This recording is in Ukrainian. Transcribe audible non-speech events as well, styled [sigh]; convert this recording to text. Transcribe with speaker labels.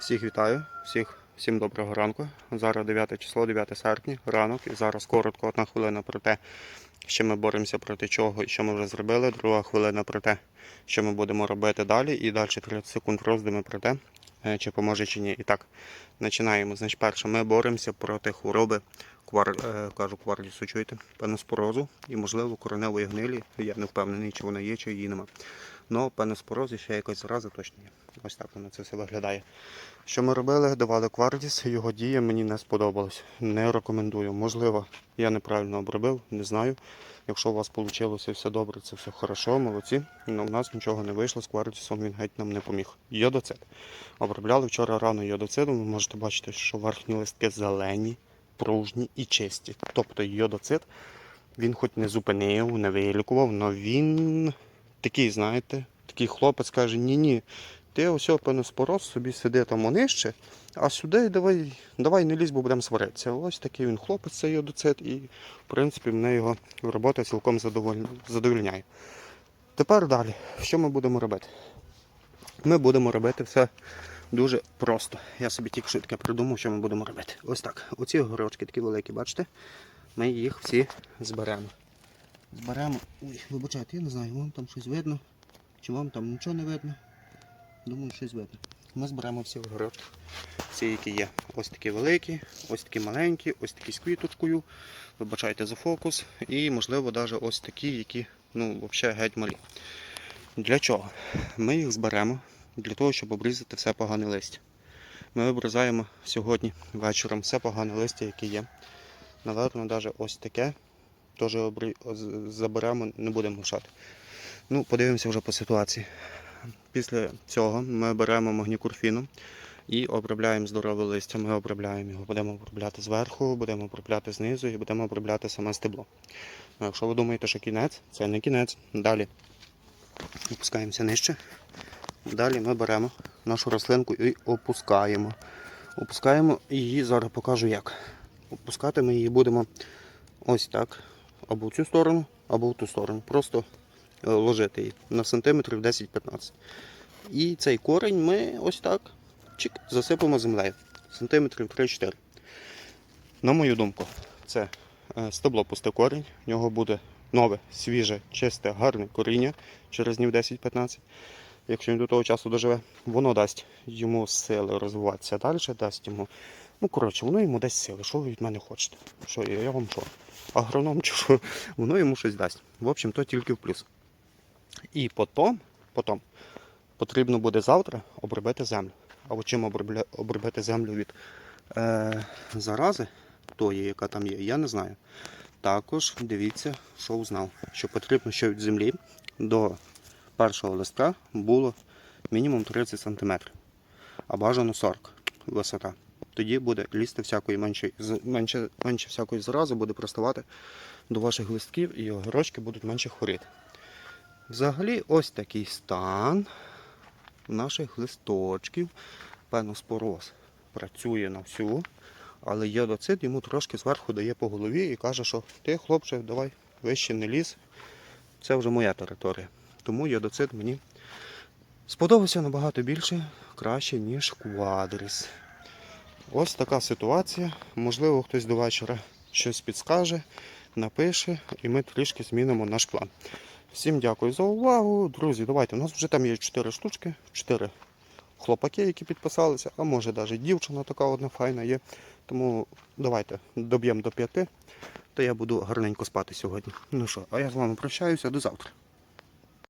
Speaker 1: Всіх вітаю, всіх, всім доброго ранку. Зараз 9 число, 9 серпня, ранок. І зараз коротко одна хвилина про те, що ми боремося проти чого і що ми вже зробили. Друга хвилина про те, що ми будемо робити далі. І далі 30 секунд роздуми про те, е, чи поможе чи ні. І так, починаємо. Значить, перше, ми боремося проти хвороби квар, е, кажу, квардісу, чуєте, пеноспорозу і, можливо, кореневої гнилі. Я не впевнений, чи вона є, чи її нема. Но пеноспорозі ще якась зараза точно є. Ось так воно це все виглядає. Що ми робили? Давали квардіс, його дія мені не сподобалась. Не рекомендую. Можливо, я неправильно обробив, не знаю. Якщо у вас вийшло все добре, це все хорошо, молодці. Але у нас нічого не вийшло з квардісом, він геть нам не поміг. Йодоцит. Обробляли вчора рано йодоцидом. Ви можете бачити, що верхні листки зелені, пружні і чисті. Тобто йодоцит він хоч не зупинив, не вилікував, але він такий, знаєте, такий хлопець каже, ні-ні, ти ось пеноспороз собі сиди там нижче, а сюди давай, давай не лізь, бо будемо сваритися. Ось такий він хлопець, цей йодоцит, і в принципі мене його робота цілком задоволь- задовольняє. Тепер далі, що ми будемо робити? Ми будемо робити все дуже просто. Я собі тільки таке придумав, що ми будемо робити. Ось так. Оці огорочки такі великі, бачите? Ми їх всі зберемо. Зберемо. Ой, вибачайте, я не знаю, вам там щось видно. Чи вам там нічого не видно? Думаю, щось видно. Ми зберемо всі огородки. Всі, які є. Ось такі великі, ось такі маленькі, ось такі з квіточкою. Вибачайте за фокус. І, можливо, навіть ось такі, які ну, взагалі геть малі. Для чого? Ми їх зберемо для того, щоб обрізати все погане листя. Ми обрізаємо сьогодні вечором все погане листя, яке є. Наверно, навіть ось таке теж заберемо, не будемо лишати. Ну, подивимося вже по ситуації. Після цього ми беремо магнікурфіну і обробляємо здорове листя. Ми обробляємо його. Будемо обробляти зверху, будемо обробляти знизу і будемо обробляти саме стебло. Ну, якщо ви думаєте, що кінець, це не кінець. Далі опускаємося нижче. Далі ми беремо нашу рослинку і опускаємо. Опускаємо її, зараз покажу як. Опускати ми її будемо ось так. Або в цю сторону, або в ту сторону. Просто е, ложити її на сантиметрів 10-15. І цей корень ми ось так чик, засипемо землею. Сантиметрів 3-4. На мою думку, це е, стебло пусте корінь. В нього буде нове, свіже, чисте, гарне коріння через днів 10-15. Якщо він до того часу доживе, воно дасть йому сили розвиватися далі, дасть йому. Ну, коротше, воно йому дасть сили. Що ви від мене хочете? Що я, вам що? Агроном чи що? [laughs] Воно йому щось дасть. В общем, то тільки в плюс. І потім, потім потрібно буде завтра обробити землю. Або чим обробити землю від е, зарази, тої, яка там є, я не знаю. Також дивіться, що узнав, що потрібно, щоб від землі до першого листка було мінімум 30 см, а бажано 40 висота. Тоді буде лізти всякої менше, менше, менше всякої зарази, буде приставати до ваших листків і огірочки будуть менше хворіти. Взагалі, ось такий стан наших листочків. Певно, спороз працює на всю, але йодоцид йому трошки зверху дає по голові і каже, що ти, хлопче, давай вище не ліз. Це вже моя територія. Тому йодоцид мені сподобався набагато більше, краще, ніж квадріс. Ось така ситуація. Можливо, хтось до вечора щось підскаже, напише, і ми трішки змінимо наш план. Всім дякую за увагу. Друзі, давайте. У нас вже там є 4 штучки, 4 хлопаки, які підписалися, а може навіть дівчина така одна файна є. Тому давайте доб'ємо до 5, то я буду гарненько спати сьогодні. Ну що, а я з вами прощаюся, до завтра.